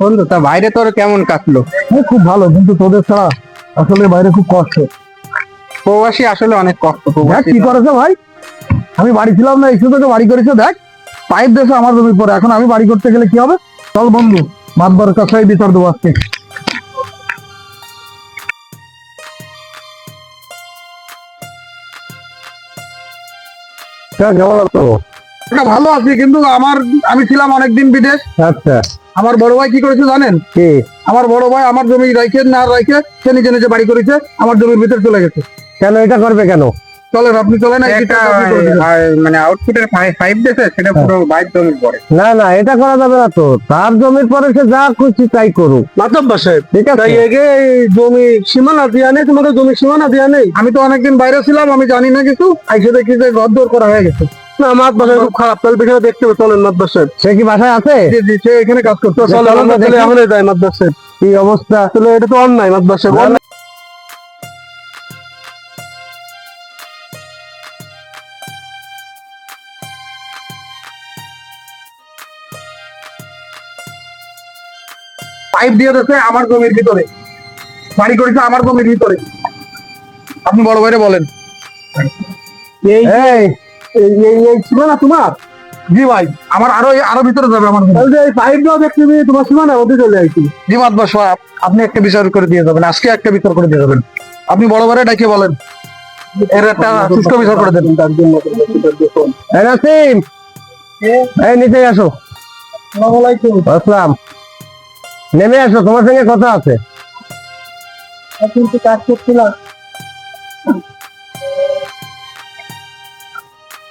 বন্ধু তা বাইরে তোর কেমন কাটলো? খুব ভালো কিন্তু তোদের ছাড়া আসলে বাইরে খুব কষ্ট। প্রবাসী আসলে অনেক কষ্ট প্রবাসী কি করেছে ভাই? আমি বাড়ি ছিলাম না একটু তোকে বাড়ি করেছে দেখ। পাইপ দেশে আমার জমির পরে এখন আমি বাড়ি করতে গেলে কি হবে? চল বন্ধু মাতবার কাছে বিচার দেবো আজকে। কেমন লাগতো ভালো আছি কিন্তু আমার আমি ছিলাম অনেকদিন বিদেশ। আচ্ছা। আমার বড় ভাই কি করেছে জানেন? কি? আমার বড় ভাই আমার জমি রাইখে না রাইখে সে নিজে নিজে বাড়ি করেছে আমার জমির ভিতরে চলে গেছে। কেন এটা করবে কেন? চলেন আপনি চলেন। মানে আউটপুটের ফাইভ দিয়েছে সেটা পুরো বাইর জমির পরে। না না এটা করা যাবে না তো। তার জমির পরে সে যা খুশি তাই করুক। মাতব্বর সাহেব ঠিক আছে। তাই এগে জমি সীমানা দিয়া নেই তোমাদের জমি সীমানা দিয়া নেই। আমি তো অনেকদিন বাইরে ছিলাম আমি জানি না কিছু। আইসে দেখি যে ঘর দৌড় করা হয়ে গেছে। না মাত বাসায় খুব খারাপ। তাহলে বিষয়টা দেখতে হবে চলেন মাতবার সে কি বাসায় আছে? জি জি সে এখানে কাজ করতে চলেন আমরা আমরা তাহলে দেখি। এখনই যাই মাতবার সাহেব। কি অবস্থা? তাহলে এটা তো অন্যায় মাতবার সাহেব। না, অন্যায়। পাইপ দিয়ে দিয়েছে আমার জমির ভিতরে। বাড়ি করেছে আমার জমির ভিতরে। আপনি বড় ভাইরে বলেন। এই সীমানা তোমার? জি ভাই আমার আরও আরও ভিতরে যাবে আমার জমি। এই পাইপ দাও দেখতে তোমার সীমানা ওদের চলে আইছি জি সাহেব আপনি একটা বিচার করে দিয়ে যাবেন আজকে একটা বিচার করে দিয়ে যাবেন। আপনি বড় ভাইরে ডাকে বলেন। এর একটা সুষ্ঠু বিচার করে দেবেন। তার জন্য এই নিচে আসো। আসসালাম নেমে আসো তোমার সঙ্গে কথা আছে। কিন্তু কাজ করছিলাম।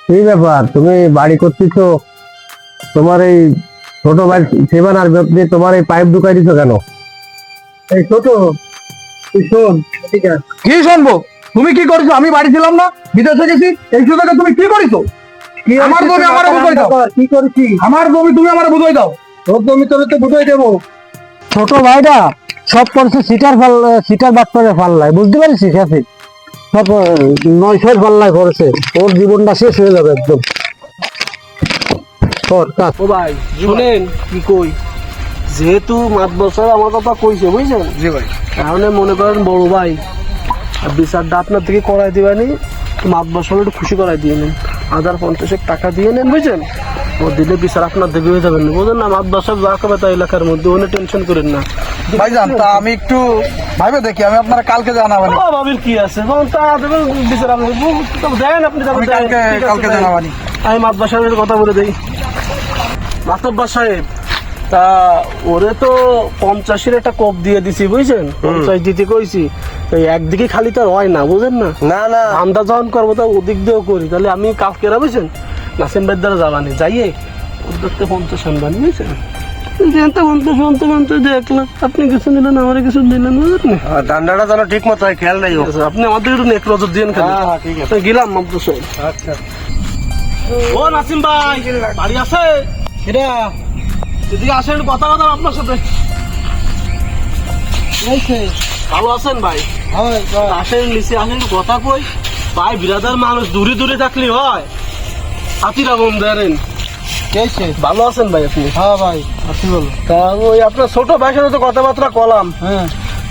কি ব্যাপার? তুমি বাড়ি করতেছো তোমার এই ছোট ভাই সীমানার মধ্যে তোমার এই পাইপ ঢুকাই দিছো কেন? এই ছোট তুই শোন ঠিক আছে। কি শুনব? তুমি কি করেছ? আমি বাড়ি ছিলাম না বিদেশে গেছি এই সুযোগে তুমি কি করেছ? আমার জমি আমার বুঝাই দাও। কি করেছি? আমার জমি তুমি আমার বুঝাই দাও। তোর জমি তোর তো বুঝাই দেবো। ছোট ভাইটা সব করছে সিটার ফাল সিটার বাটপারে ফাল্লায় বুঝতে পারিস সব নয়শোর ফাল্লায় করেছে ওর জীবনটা শেষ হয়ে যাবে একদম। ও ভাই শুনেন কি কই? যেহেতু মাত বছর আমার কথা কইছে বুঝছেন? জি ভাই। তাহলে মনে করেন বড় ভাই আর বিচারটা আপনার থেকে করাই দিবেনি মাত বছর একটু খুশি করাই দিয়ে নেন। হাজার পঞ্চাশেক টাকা দিয়ে নেন বুঝছেন? ও দিলে বিচার আপনার দিকে হয়ে যাবেন বুঝলেন না? বছর যা করবে তা এলাকার মধ্যে ওনে টেনশন করেন না। ভাইজান তা আমি একটু ভাবে দেখি আমি আপনারা কালকে জানাবানি ও ভাবির কি আছে? যখন তা দেবেন বিচার আপনি দেন আপনি। কালকে কালকে। জানাবানি আমি মাতবা সাহেবের কথা বলে দেই। মাতব্বা সাহেব তা ওরে তো পঞ্চাশের একটা কোপ দিয়ে দিছি বুঝছেন? পঞ্চাশ দিতে কইছি। তো একদিকে খালি তো হয় না বুঝেন না? না না। আমরা যখন করব তা ওদিক দিয়েও করি। তাহলে আমি কালকে বুঝছেন? নাসিম ভাইয়ের দ্বারা যাবানি যাইয়ে ওদেরকে পঞ্চাশ আনবানি বুঝছেন? যেতে পঞ্চাশ পঞ্চাশ পঞ্চাশ দেখলাম। আপনি কিছু নিলেন আমার কিছু দিলেন বুঝলেন না? ঠান্ডাটা যেন ঠিক মতো হয় খেয়াল নাই ঠিক আছে, আপনি আমাদের একটু নেক নজর দিয়েন খালি। হ্যাঁ, ঠিক আছে। গেলাম মামদু সাহেব আচ্ছা। ও নাসিম ভাই বাড়ি আছে? এটা আসেন কথা কথা আপনার সাথে। ভালো আছেন ভাই? আসেন নিচে আসেন কথা কই। ভাই বিরাদার মানুষ দূরে দূরে থাকলে হয়। হাতিরা ভালো আছেন ভাই আপনি? হ্যাঁ ভাই বলো তা ওই আপনার ছোট সাথে তো কথাবার্তা কলাম। হ্যাঁ।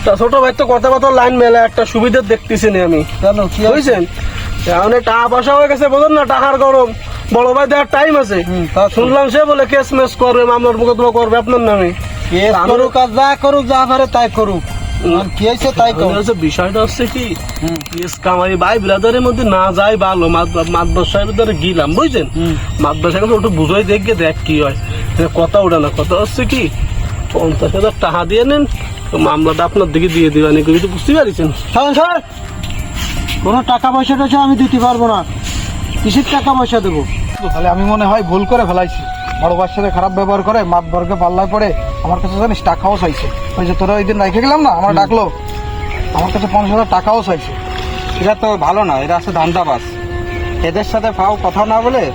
তা ছোট ভাই তো কথাবার্তা লাইন মেলে একটা সুবিধা দেখতেছি না আমি কি এখন টাকা পয়সা হয়ে গেছে বোঝেন না টাকার গরম। বড় ভাই দেওয়ার টাইম আছে। তা শুনলাম সে বলে কেস মেস করবে মামলার মোকদ্দমা করবে। আপনার নামে। কেস করুক আর যা করুক যা পারে তাই করুক। কি হয়েছে তাই হচ্ছে বিষয়টা হচ্ছে কি কেস ভাই ব্রাদারের মধ্যে না যায় ভালো সাহেবের গিলাম বুঝছেন? সাহেব একটু বুঝাই দেখবে দেখ কি হয়। কথা না কথা হচ্ছে কি পঞ্চাশ হাজার টাকা দিয়ে নেন তো মামলাটা আপনার দিকে দিয়ে দিবেন বুঝতে পারছেন? স্যার কোনো টাকা পয়সা টয়সা আমি দিতে পারব না। কিসের টাকা পয়সা দেবো? তাহলে আমি মনে হয় ভুল করে ফেলাইছি। বড় সাথে খারাপ ব্যবহার করে মাত বর্গে পাল্লায় পড়ে। আমার কাছে জানিস টাকাও চাইছে। ওই যে তোরা ওই দিন রেখে গেলাম না আমার ডাকলো আমার কাছে পঞ্চাশ হাজার টাকাও চাইছে। এটা তো ভালো না এরা আছে ধান্দাবাজ। এদের সাথে ফাও কথা না বলে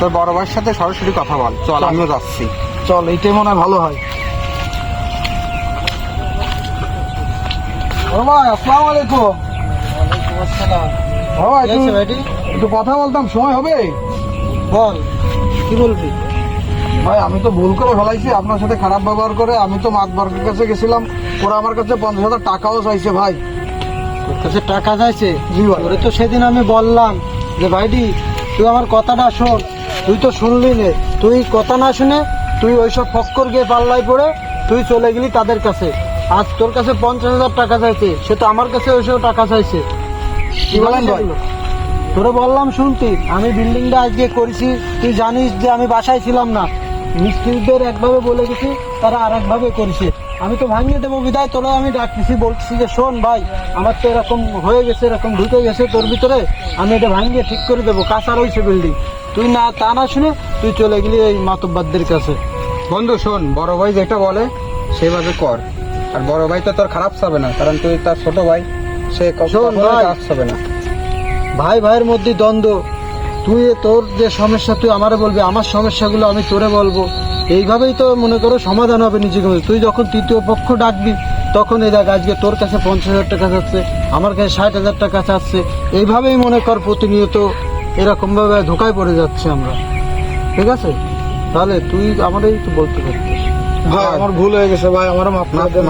তোর বড় ভাইয়ের সাথে সরাসরি কথা বল। চল আমিও যাচ্ছি। চল এইটাই মনে হয় ভালো হয়। বড় ভাই আসসালামু আলাইকুম। বড় ভাই একটু- একটু কথা বলতাম সময় হবে? বল কি বলবি? ভাই আমি তো ভুল করে ফেলাইছি। আপনার সাথে খারাপ ব্যবহার করে আমি তো মাতবর্গের কাছে গেছিলাম। ওরা আমার কাছে পঞ্চাশ হাজার টাকাও চাইছে ভাই। তোর কাছে টাকা চাইছে? জি ভাই। তোরে তো সেদিন আমি বললাম যে ভাইডি তুই আমার কথাটা শোন। তুই তো শুনলি নে। তুই কথা না শুনে তুই ওইসব ফক্কর গিয়ে পাল্লায় পড়ে তুই চলে গেলি তাদের কাছে। আজ তোর কাছে পঞ্চাশ হাজার টাকা চাইছে। সে তো আমার কাছে ওইসব টাকা চাইছে। কি বলেন ভাই? তোরে বললাম শুনতি আমি বিল্ডিংটা আজকে করেছি। তুই জানিস যে আমি বাসায় ছিলাম না। মিস্ত্রিদের একভাবে বলে গেছি তারা আর একভাবে করেছে। আমি তো ভাঙিয়ে দেবো বিদায় তোরা আমি ডাকতেছি বলতেছি যে শোন ভাই আমার তো এরকম হয়ে গেছে এরকম ঢুকে গেছে তোর ভিতরে আমি এটা ভাঙিয়ে ঠিক করে দেবো কাঁচা রয়েছে বিল্ডিং তুই না তা না শুনে তুই চলে গেলি এই মাতব্বাদদের কাছে। বন্ধু শোন বড় ভাই যেটা বলে সেভাবে কর। আর বড় ভাই তো তোর খারাপ চাবে না কারণ তুই তার ছোট ভাই সে কখনোই ভাই। না। ভাই ভাইয়ের মধ্যে দ্বন্দ্ব। তুই তোর যে সমস্যা তুই আমারে বলবি আমার সমস্যাগুলো আমি তোরে বলব। এইভাবেই তো মনে করো সমাধান হবে নিজেকে তুই যখন তৃতীয় পক্ষ ডাকবি তখন এই দেখ আজকে তোর কাছে পঞ্চাশ হাজার টাকা চাচ্ছে আমার কাছে ষাট হাজার টাকা চাচ্ছে এইভাবেই মনে কর প্রতিনিয়ত এরকমভাবে ধোকায় পড়ে যাচ্ছে আমরা। ঠিক আছে? তাহলে তুই আমারই তো বলতে পারতিস। ভাই আমার ভুল হয়ে গেছে ভাই আমার মাফ করে দেন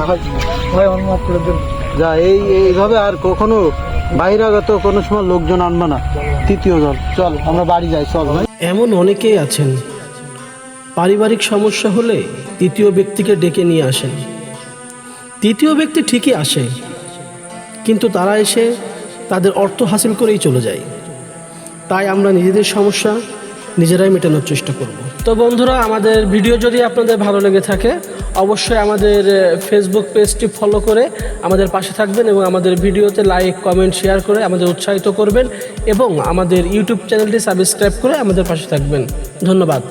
ভাই আমার মাফ করে দেন। যা, এই, এইভাবে আর কখনো বাইরাগত কোনো সময় লোকজন আনবে না। তৃতীয় দল, চল, আমরা বাড়ি যাই, চল। ভাই এমন অনেকেই আছেন। পারিবারিক সমস্যা হলে তৃতীয় ব্যক্তিকে ডেকে নিয়ে আসেন। তৃতীয় ব্যক্তি ঠিকই আসে, কিন্তু তারা এসে তাদের অর্থ হাসিল করেই চলে যায়। তাই আমরা নিজেদের সমস্যা নিজেরাই মেটানোর চেষ্টা করব। তো বন্ধুরা, আমাদের ভিডিও যদি আপনাদের ভালো লেগে থাকে, অবশ্যই আমাদের ফেসবুক পেজটি ফলো করে আমাদের পাশে থাকবেন এবং আমাদের ভিডিওতে লাইক কমেন্ট শেয়ার করে আমাদের উৎসাহিত করবেন এবং আমাদের ইউটিউব চ্যানেলটি সাবস্ক্রাইব করে আমাদের পাশে থাকবেন। ধন্যবাদ।